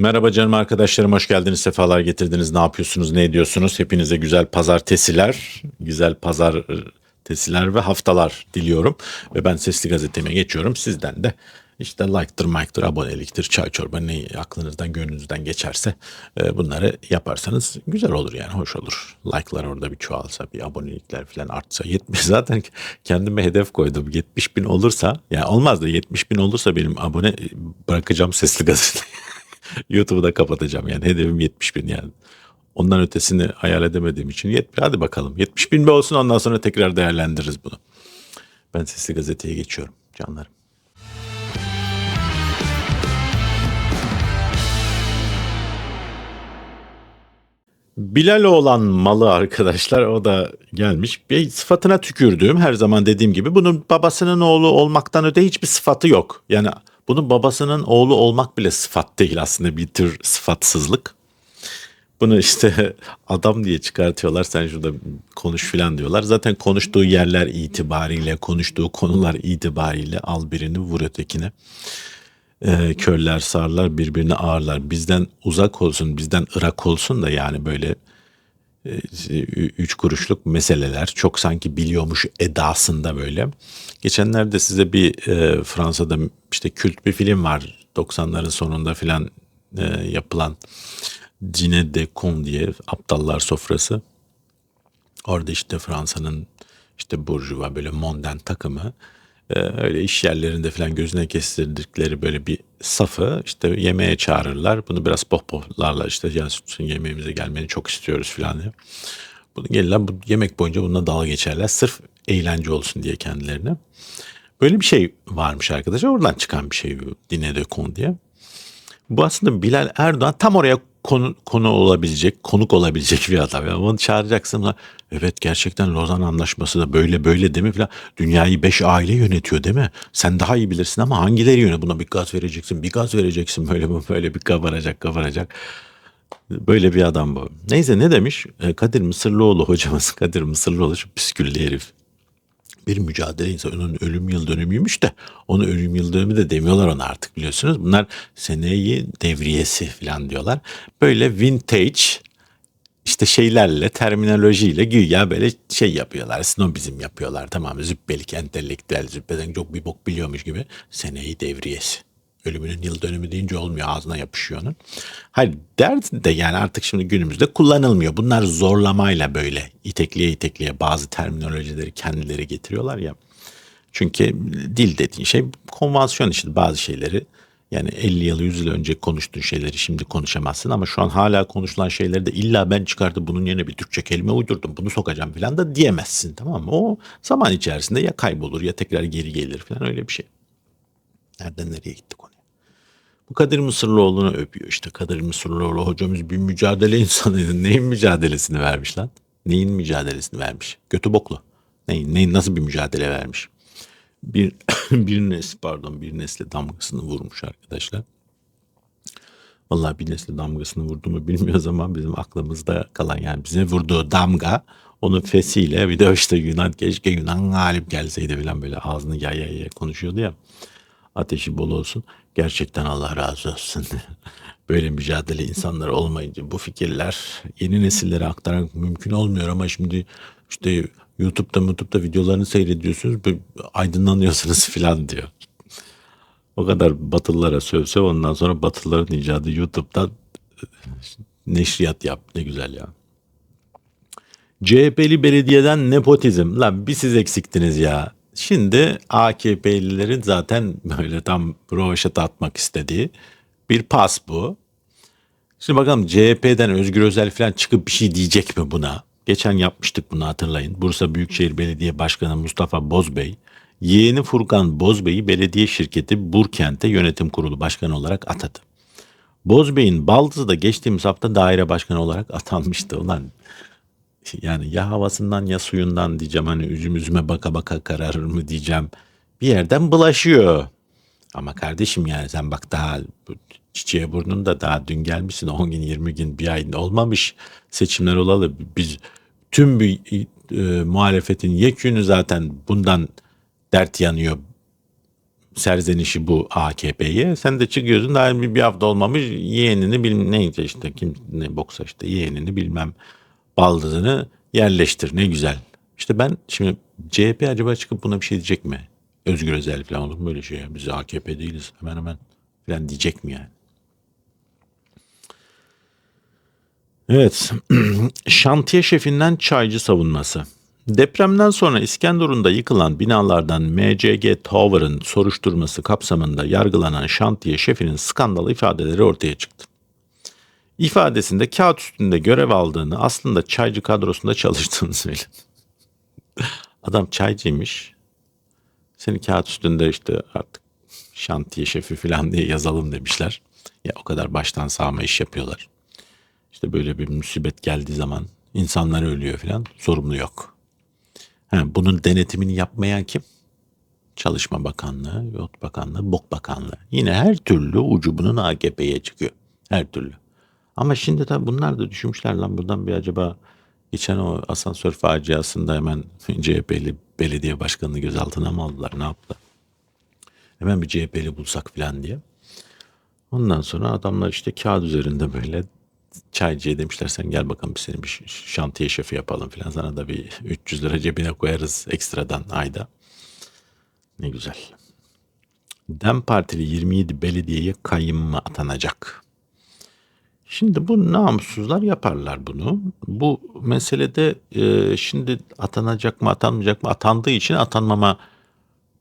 Merhaba canım arkadaşlarım hoş geldiniz sefalar getirdiniz. Ne yapıyorsunuz ne ediyorsunuz? Hepinize güzel pazartesiler güzel pazartesiler ve haftalar diliyorum. Ve ben sesli gazeteme geçiyorum. Sizden de işte like'tır mike'tır aboneliktir çay çorba ne aklınızdan gönlünüzden geçerse e, bunları yaparsanız güzel olur yani hoş olur. Like'lar orada bir çoğalsa bir abonelikler falan artsa 70 zaten kendime hedef koydum. 70 bin olursa yani olmaz da 70 bin olursa benim abone bırakacağım sesli gazeteyi YouTube'u da kapatacağım yani hedefim 70 bin yani. Ondan ötesini hayal edemediğim için 70, hadi bakalım 70 bin bir olsun ondan sonra tekrar değerlendiririz bunu. Ben Sesli Gazete'ye geçiyorum canlarım. Bilal olan malı arkadaşlar o da gelmiş. Bir sıfatına tükürdüğüm her zaman dediğim gibi bunun babasının oğlu olmaktan öte hiçbir sıfatı yok. Yani bunun babasının oğlu olmak bile sıfat değil aslında bir tür sıfatsızlık. Bunu işte adam diye çıkartıyorlar. Sen şurada konuş filan diyorlar. Zaten konuştuğu yerler itibariyle, konuştuğu konular itibariyle al birini vur ötekine. Ee, körler sağırlar birbirini ağırlar. Bizden uzak olsun, bizden ırak olsun da yani böyle e, üç kuruşluk meseleler çok sanki biliyormuş edasında böyle. Geçenlerde size bir e, Fransa'da işte kült bir film var 90'ların sonunda filan e, yapılan Dîner de Con diye Aptallar Sofrası. Orada işte Fransa'nın işte burjuva böyle mondan takımı e, öyle iş yerlerinde falan gözüne kestirdikleri böyle bir safı işte yemeğe çağırırlar. Bunu biraz pohpohlarla işte ya yemeğimize gelmeni çok istiyoruz falan diye. Bunu gelirler bu yemek boyunca bununla dalga geçerler. Sırf eğlence olsun diye kendilerine. Böyle bir şey varmış arkadaşlar. Oradan çıkan bir şey Dine de Kon diye. Bu aslında Bilal Erdoğan tam oraya konu, konu olabilecek, konuk olabilecek bir adam. Yani onu çağıracaksın da evet gerçekten Lozan Anlaşması da böyle böyle değil mi falan. Dünyayı beş aile yönetiyor değil mi? Sen daha iyi bilirsin ama hangileri yönetiyor? Buna bir gaz vereceksin, bir gaz vereceksin. Böyle böyle bir kabaracak kabaracak. Böyle bir adam bu. Neyse ne demiş? E, Kadir Mısırlıoğlu hocamız. Kadir Mısırlıoğlu şu püsküllü herif bir mücadele insanı. Onun ölüm yıl dönümüymüş de onu ölüm yıl dönümü de demiyorlar ona artık biliyorsunuz. Bunlar seneyi devriyesi falan diyorlar. Böyle vintage işte şeylerle terminolojiyle güya böyle şey yapıyorlar. Snobizm yapıyorlar tamam züppelik entelektüel züppeden çok bir bok biliyormuş gibi seneyi devriyesi ölümünün yıl dönümü deyince olmuyor ağzına yapışıyor onun. Hayır derdi de yani artık şimdi günümüzde kullanılmıyor. Bunlar zorlamayla böyle itekliye itekliye bazı terminolojileri kendileri getiriyorlar ya. Çünkü dil dediğin şey konvansiyon işte bazı şeyleri yani 50 yıl 100 yıl önce konuştuğun şeyleri şimdi konuşamazsın ama şu an hala konuşulan şeyleri de illa ben çıkartıp bunun yerine bir Türkçe kelime uydurdum bunu sokacağım falan da diyemezsin tamam mı? O zaman içerisinde ya kaybolur ya tekrar geri gelir falan öyle bir şey. Nereden nereye gittik? Bu Kadir Mısırlıoğlu'nu öpüyor işte. Kadir Mısırlıoğlu hocamız bir mücadele insanıydı. Neyin mücadelesini vermiş lan? Neyin mücadelesini vermiş? Götü boklu. Neyin, neyin nasıl bir mücadele vermiş? Bir, bir nesli pardon bir nesle damgasını vurmuş arkadaşlar. Vallahi bir nesle damgasını vurduğumu bilmiyoruz ama bizim aklımızda kalan yani bize vurduğu damga onun fesiyle bir de işte Yunan keşke Yunan galip gelseydi falan böyle ağzını yaya yaya konuşuyordu ya ateşi bol olsun. Gerçekten Allah razı olsun. Böyle mücadele insanlar olmayınca bu fikirler yeni nesillere aktarmak mümkün olmuyor ama şimdi işte YouTube'da YouTube'da videolarını seyrediyorsunuz aydınlanıyorsunuz filan diyor. O kadar batılılara sövse ondan sonra batılıların icadı YouTube'da neşriyat yap ne güzel ya. CHP'li belediyeden nepotizm. Lan bir siz eksiktiniz ya. Şimdi AKP'lilerin zaten böyle tam rovaşata atmak istediği bir pas bu. Şimdi bakalım CHP'den Özgür Özel falan çıkıp bir şey diyecek mi buna? Geçen yapmıştık bunu hatırlayın. Bursa Büyükşehir Belediye Başkanı Mustafa Bozbey, yeğeni Furkan Bozbey'i belediye şirketi Burkent'e yönetim kurulu başkanı olarak atadı. Bozbey'in baldızı da geçtiğimiz hafta daire başkanı olarak atanmıştı. Ulan yani ya havasından ya suyundan diyeceğim hani üzüm üzüme baka baka kararır mı diyeceğim. Bir yerden bulaşıyor. Ama kardeşim yani sen bak daha çiçeğe burnunda daha dün gelmişsin 10 gün 20 gün bir ay olmamış seçimler olalı. Biz tüm bir e, muhalefetin yekünü zaten bundan dert yanıyor. serzenişi bu AKP'ye. Sen de çıkıyorsun daha bir, bir hafta olmamış yeğenini bilmem neyse işte kim ne boksa işte yeğenini bilmem baldızını yerleştir ne güzel. İşte ben şimdi CHP acaba çıkıp buna bir şey diyecek mi? Özgür Özel falan olur mu böyle şey ya? Biz AKP değiliz hemen hemen falan diyecek mi yani? Evet. Şantiye şefinden çaycı savunması. Depremden sonra İskenderun'da yıkılan binalardan MCG Tower'ın soruşturması kapsamında yargılanan şantiye şefinin skandal ifadeleri ortaya çıktı. İfadesinde kağıt üstünde görev aldığını aslında çaycı kadrosunda çalıştığını söyledi. Adam çaycıymış. Seni kağıt üstünde işte artık şantiye şefi falan diye yazalım demişler. Ya o kadar baştan sağma iş yapıyorlar. İşte böyle bir musibet geldiği zaman insanlar ölüyor falan sorumlu yok. Ha, bunun denetimini yapmayan kim? Çalışma Bakanlığı, Yot Bakanlığı, Bok Bakanlığı. Yine her türlü ucu bunun AKP'ye çıkıyor. Her türlü. Ama şimdi tabii bunlar da düşünmüşler lan buradan bir acaba geçen o asansör faciasında hemen CHP'li belediye başkanını gözaltına mı aldılar ne yaptılar? Hemen bir CHP'li bulsak falan diye. Ondan sonra adamlar işte kağıt üzerinde böyle çaycıya demişler sen gel bakalım biz seni bir şantiye şefi yapalım falan. Sana da bir 300 lira cebine koyarız ekstradan ayda. Ne güzel. Dem Partili 27 belediyeye kayyım mı atanacak? Şimdi bu namussuzlar yaparlar bunu. Bu meselede e, şimdi atanacak mı atanmayacak mı atandığı için atanmama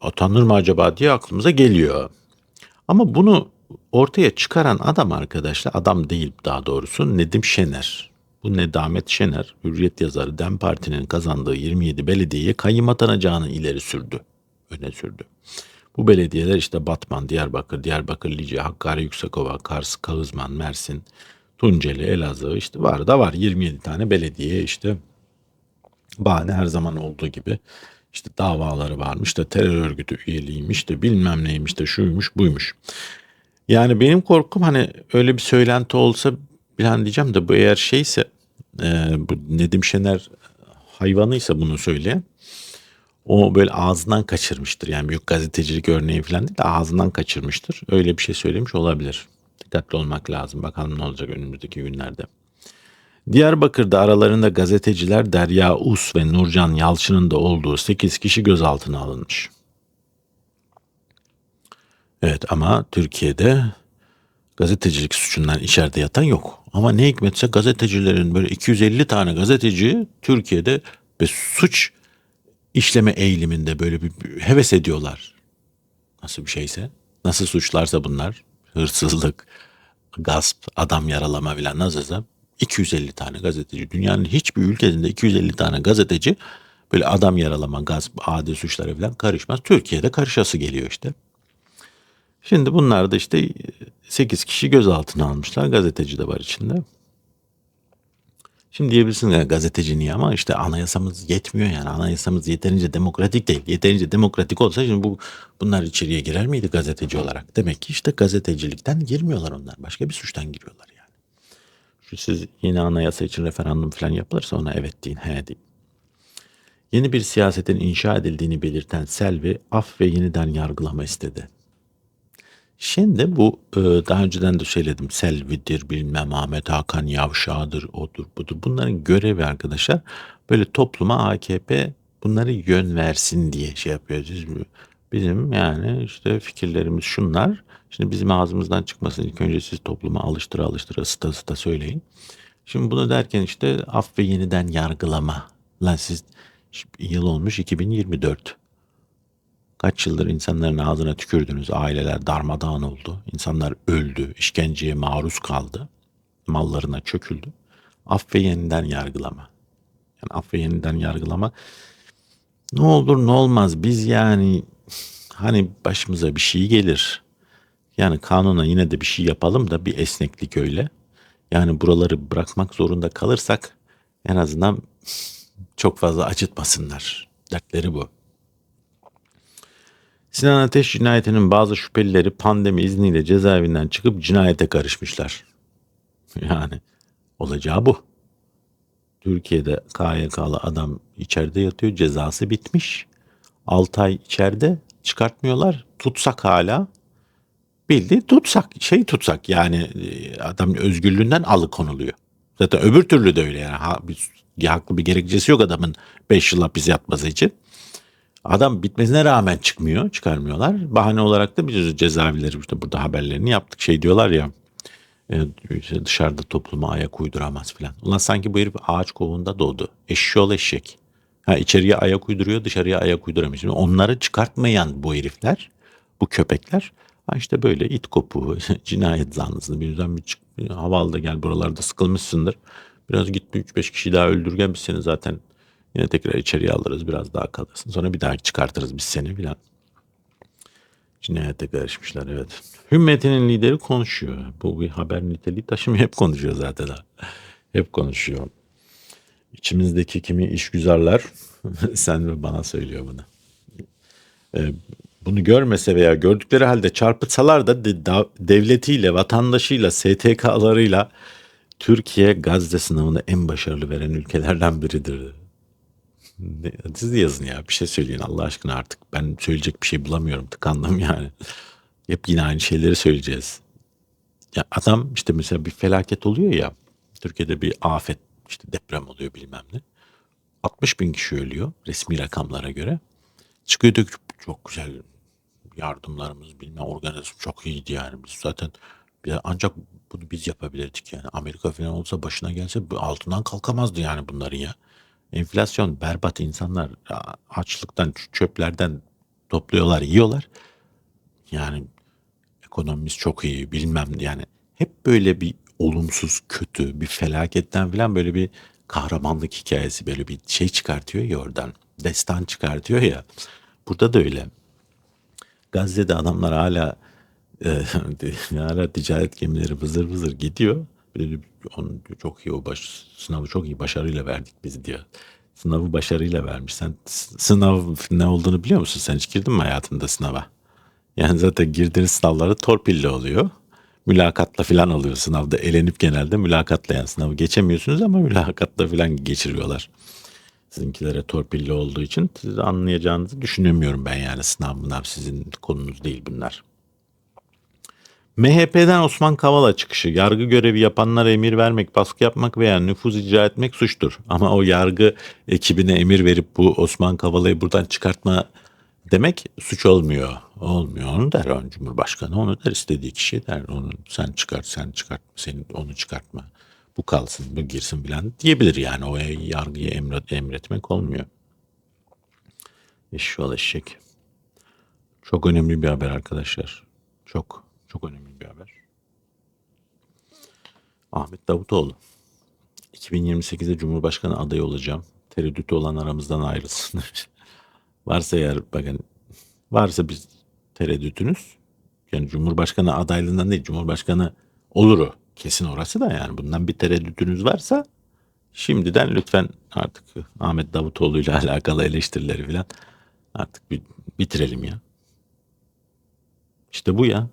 atanır mı acaba diye aklımıza geliyor. Ama bunu ortaya çıkaran adam arkadaşlar adam değil daha doğrusu Nedim Şener. Bu Nedamet Şener Hürriyet yazarı DEM Parti'nin kazandığı 27 belediyeye kayyım atanacağını ileri sürdü. Öne sürdü. Bu belediyeler işte Batman, Diyarbakır, Diyarbakır, Lice, Hakkari, Yüksekova, Kars, Kağızman, Mersin, Tunceli, Elazığ işte var da var 27 tane belediye işte bahane her zaman olduğu gibi işte davaları varmış da terör örgütü üyeliğiymiş de bilmem neymiş de şuymuş buymuş. Yani benim korkum hani öyle bir söylenti olsa bilen diyeceğim de bu eğer şeyse e, bu Nedim Şener hayvanıysa bunu söyleyen o böyle ağzından kaçırmıştır. Yani büyük gazetecilik örneği falan değil de ağzından kaçırmıştır. Öyle bir şey söylemiş olabilir. Dikkatli olmak lazım. Bakalım ne olacak önümüzdeki günlerde. Diyarbakır'da aralarında gazeteciler Derya Us ve Nurcan Yalçın'ın da olduğu 8 kişi gözaltına alınmış. Evet ama Türkiye'de gazetecilik suçundan içeride yatan yok. Ama ne hikmetse gazetecilerin böyle 250 tane gazeteci Türkiye'de bir suç işleme eğiliminde böyle bir heves ediyorlar. Nasıl bir şeyse, nasıl suçlarsa bunlar, hırsızlık, gasp, adam yaralama filan nasılsa 250 tane gazeteci. Dünyanın hiçbir ülkesinde 250 tane gazeteci böyle adam yaralama, gasp, adi suçlara falan karışmaz. Türkiye'de karışası geliyor işte. Şimdi bunlar da işte 8 kişi gözaltına almışlar. Gazeteci de var içinde. Şimdi diyebilirsiniz ya gazeteci niye ama işte anayasamız yetmiyor yani anayasamız yeterince demokratik değil. Yeterince demokratik olsa şimdi bu bunlar içeriye girer miydi gazeteci olarak? Demek ki işte gazetecilikten girmiyorlar onlar. Başka bir suçtan giriyorlar yani. Şu siz yeni anayasa için referandum falan yapılırsa ona evet deyin, he deyin. Yeni bir siyasetin inşa edildiğini belirten Selvi af ve yeniden yargılama istedi. Şimdi bu e, daha önceden de söyledim. Selvi'dir, bilmem Ahmet Hakan Yavşağı'dır, odur budur. Bunların görevi arkadaşlar böyle topluma AKP bunları yön versin diye şey yapıyor. Bizim, bizim yani işte fikirlerimiz şunlar. Şimdi bizim ağzımızdan çıkmasın. İlk önce siz topluma alıştıra alıştıra ısıta ısıta söyleyin. Şimdi bunu derken işte af ve yeniden yargılama. Lan siz yıl olmuş 2024. Kaç yıldır insanların ağzına tükürdünüz, aileler darmadağın oldu, insanlar öldü, işkenceye maruz kaldı, mallarına çöküldü. Af ve yeniden yargılama. Yani af ve yeniden yargılama ne olur ne olmaz biz yani hani başımıza bir şey gelir. Yani kanuna yine de bir şey yapalım da bir esneklik öyle. Yani buraları bırakmak zorunda kalırsak en azından çok fazla acıtmasınlar. Dertleri bu. Sinan Ateş cinayetinin bazı şüphelileri pandemi izniyle cezaevinden çıkıp cinayete karışmışlar. Yani olacağı bu. Türkiye'de KYK'lı adam içeride yatıyor cezası bitmiş. 6 ay içeride çıkartmıyorlar. Tutsak hala. Bildi tutsak şey tutsak yani e, adam özgürlüğünden alıkonuluyor. Zaten öbür türlü de öyle yani. Ha, bir, haklı bir gerekçesi yok adamın 5 yıl hapis yatması için. Adam bitmesine rağmen çıkmıyor, çıkarmıyorlar. Bahane olarak da biz cezaevleri işte burada haberlerini yaptık. Şey diyorlar ya e, işte dışarıda topluma ayak uyduramaz filan. Ulan sanki bu herif ağaç kovuğunda doğdu. Eşşoğlu eşek. Ha, içeriye ayak uyduruyor, dışarıya ayak uyduramıyor. Şimdi onları çıkartmayan bu herifler, bu köpekler ha işte böyle it kopuğu, cinayet zanlısını birden bir çık, havalı gel buralarda sıkılmışsındır. Biraz git 3-5 kişi daha öldür gel biz seni zaten yine tekrar içeriye alırız biraz daha kalırsın. Sonra bir daha çıkartırız biz seni filan. Cinayete karışmışlar evet. Hümmetinin lideri konuşuyor. Bu bir haber niteliği taşımıyor. Hep konuşuyor zaten. Ha. Hep konuşuyor. İçimizdeki kimi işgüzarlar sen ve bana söylüyor bunu. Ee, bunu görmese veya gördükleri halde çarpıtsalar da devletiyle, vatandaşıyla, STK'larıyla Türkiye Gazze sınavını en başarılı veren ülkelerden biridir. Siz de yazın ya bir şey söyleyin Allah aşkına artık. Ben söyleyecek bir şey bulamıyorum tıkandım yani. Hep yine aynı şeyleri söyleyeceğiz. Ya adam işte mesela bir felaket oluyor ya. Türkiye'de bir afet işte deprem oluyor bilmem ne. 60 bin kişi ölüyor resmi rakamlara göre. Çıkıyor diyor çok güzel yardımlarımız bilmem organizm çok iyiydi yani. Biz zaten ancak bunu biz yapabilirdik yani. Amerika falan olsa başına gelse altından kalkamazdı yani bunların ya. Enflasyon berbat insanlar açlıktan çöplerden topluyorlar yiyorlar. Yani ekonomimiz çok iyi bilmem yani hep böyle bir olumsuz kötü bir felaketten falan böyle bir kahramanlık hikayesi böyle bir şey çıkartıyor ya oradan destan çıkartıyor ya. Burada da öyle. Gazze'de adamlar hala e, hala ticaret gemileri vızır vızır gidiyor onun çok iyi o baş, sınavı çok iyi başarıyla verdik biz diyor sınavı başarıyla vermiş sen sınav ne olduğunu biliyor musun sen hiç girdin mi hayatında sınava yani zaten girdiğiniz sınavları torpille oluyor. Mülakatla falan oluyor sınavda. Elenip genelde mülakatla yani sınavı geçemiyorsunuz ama mülakatla falan geçiriyorlar. Sizinkilere torpilli olduğu için siz anlayacağınızı düşünemiyorum ben yani sınav sınav sizin konunuz değil bunlar. MHP'den Osman Kavala çıkışı. Yargı görevi yapanlara emir vermek, baskı yapmak veya nüfuz icra etmek suçtur. Ama o yargı ekibine emir verip bu Osman Kavala'yı buradan çıkartma demek suç olmuyor. Olmuyor. Onu der on Cumhurbaşkanı. Onu der istediği kişi der. Onu sen çıkart, sen çıkart, senin onu çıkartma. Bu kalsın, bu girsin bilen diyebilir yani. O yargıyı emret, emretmek olmuyor. Eşşoğlu eşek. Çok önemli bir haber arkadaşlar. Çok, çok önemli bir haber. Ahmet Davutoğlu. 2028'de Cumhurbaşkanı adayı olacağım. Tereddütü olan aramızdan ayrılsın. Varsa eğer bakın varsa bir tereddütünüz yani Cumhurbaşkanı adaylığından değil Cumhurbaşkanı oluru kesin orası da yani bundan bir tereddütünüz varsa şimdiden lütfen artık Ahmet Davutoğlu ile alakalı eleştirileri falan artık bir bitirelim ya. İşte bu ya.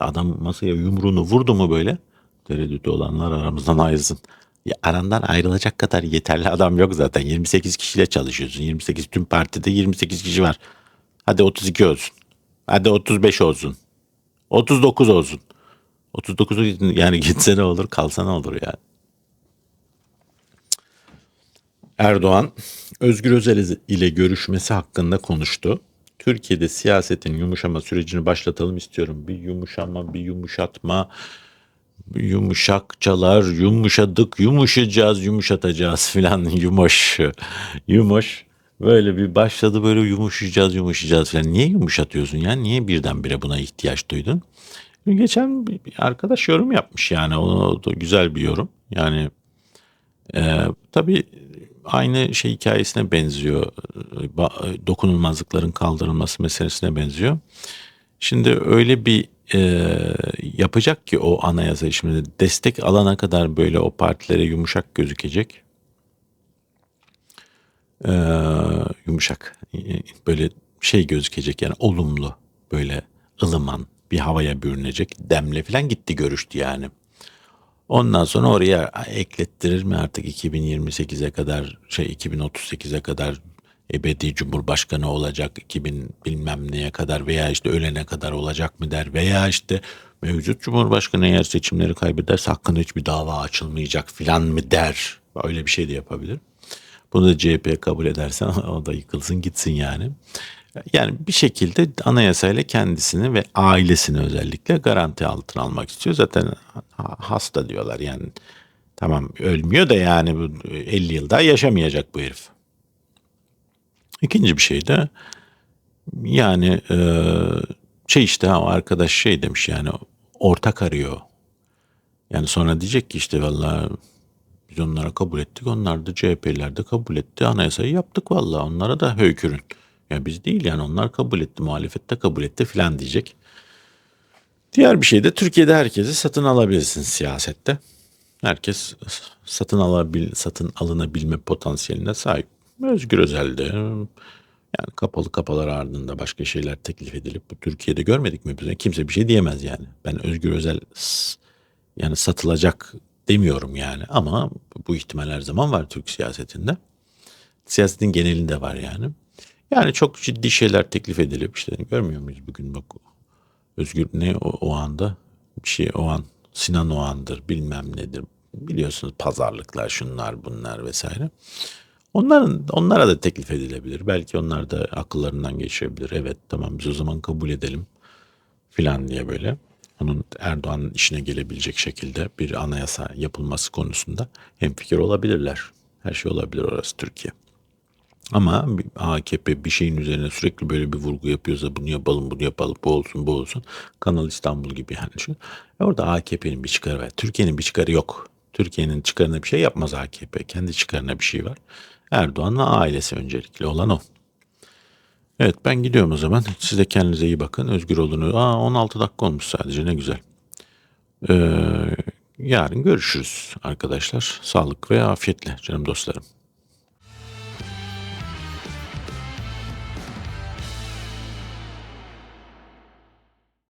Adam masaya yumruğunu vurdu mu böyle tereddütü olanlar aramızdan ayrılsın. Ya arandan ayrılacak kadar yeterli adam yok zaten. 28 kişiyle çalışıyorsun. 28 tüm partide 28 kişi var. Hadi 32 olsun. Hadi 35 olsun. 39 olsun. 39 yani gitse ne olur kalsa ne olur yani. Erdoğan Özgür Özel ile görüşmesi hakkında konuştu. Türkiye'de siyasetin yumuşama sürecini başlatalım istiyorum. Bir yumuşama, bir yumuşatma, yumuşakçalar, yumuşadık, yumuşayacağız, yumuşatacağız filan yumuş, yumuş. Böyle bir başladı böyle yumuşayacağız, yumuşayacağız filan. Niye yumuşatıyorsun ya? Niye birdenbire buna ihtiyaç duydun? Geçen bir arkadaş yorum yapmış yani o da güzel bir yorum. Yani e, tabii aynı şey hikayesine benziyor. Dokunulmazlıkların kaldırılması meselesine benziyor. Şimdi öyle bir e, yapacak ki o anayasa şimdi destek alana kadar böyle o partilere yumuşak gözükecek. E, yumuşak böyle şey gözükecek yani olumlu böyle ılıman bir havaya bürünecek demle falan gitti görüştü yani. Ondan sonra oraya eklettirir mi artık 2028'e kadar şey 2038'e kadar ebedi cumhurbaşkanı olacak 2000 bilmem neye kadar veya işte ölene kadar olacak mı der veya işte mevcut cumhurbaşkanı eğer seçimleri kaybederse hakkında hiçbir dava açılmayacak filan mı der. Öyle bir şey de yapabilir. Bunu da CHP kabul edersen o da yıkılsın gitsin yani. Yani bir şekilde anayasayla kendisini ve ailesini özellikle garanti altına almak istiyor. Zaten ha- hasta diyorlar yani. Tamam ölmüyor da yani bu 50 yıl daha yaşamayacak bu herif. İkinci bir şey de yani e, şey işte ha, arkadaş şey demiş yani ortak arıyor. Yani sonra diyecek ki işte vallahi biz onlara kabul ettik. Onlar da CHP'liler de kabul etti. Anayasayı yaptık vallahi onlara da höykürün. Ya biz değil yani onlar kabul etti. Muhalefet de kabul etti filan diyecek. Diğer bir şey de Türkiye'de herkesi satın alabilirsin siyasette. Herkes satın alabil satın alınabilme potansiyeline sahip. Özgür Özel de yani kapalı kapalar ardında başka şeyler teklif edilip bu Türkiye'de görmedik mi biz? Kimse bir şey diyemez yani. Ben Özgür Özel yani satılacak demiyorum yani ama bu ihtimal her zaman var Türk siyasetinde. Siyasetin genelinde var yani. Yani çok ciddi şeyler teklif edilip işte görmüyor muyuz bugün bak Özgür ne o, o anda şey o an Sinan Oğan'dır bilmem nedir biliyorsunuz pazarlıklar şunlar bunlar vesaire. Onların onlara da teklif edilebilir. Belki onlar da akıllarından geçirebilir. Evet tamam biz o zaman kabul edelim filan diye böyle. Onun Erdoğan'ın işine gelebilecek şekilde bir anayasa yapılması konusunda hemfikir olabilirler. Her şey olabilir orası Türkiye. Ama AKP bir şeyin üzerine sürekli böyle bir vurgu yapıyorsa bunu yapalım, bunu yapalım, bu olsun, bu olsun. Kanal İstanbul gibi yani. Şu, e orada AKP'nin bir çıkarı var. Türkiye'nin bir çıkarı yok. Türkiye'nin çıkarına bir şey yapmaz AKP. Kendi çıkarına bir şey var. Erdoğan'la ailesi öncelikli olan o. Evet ben gidiyorum o zaman. Siz de kendinize iyi bakın. Özgür olun. Aa 16 dakika olmuş sadece ne güzel. Ee, yarın görüşürüz arkadaşlar. Sağlık ve afiyetle canım dostlarım.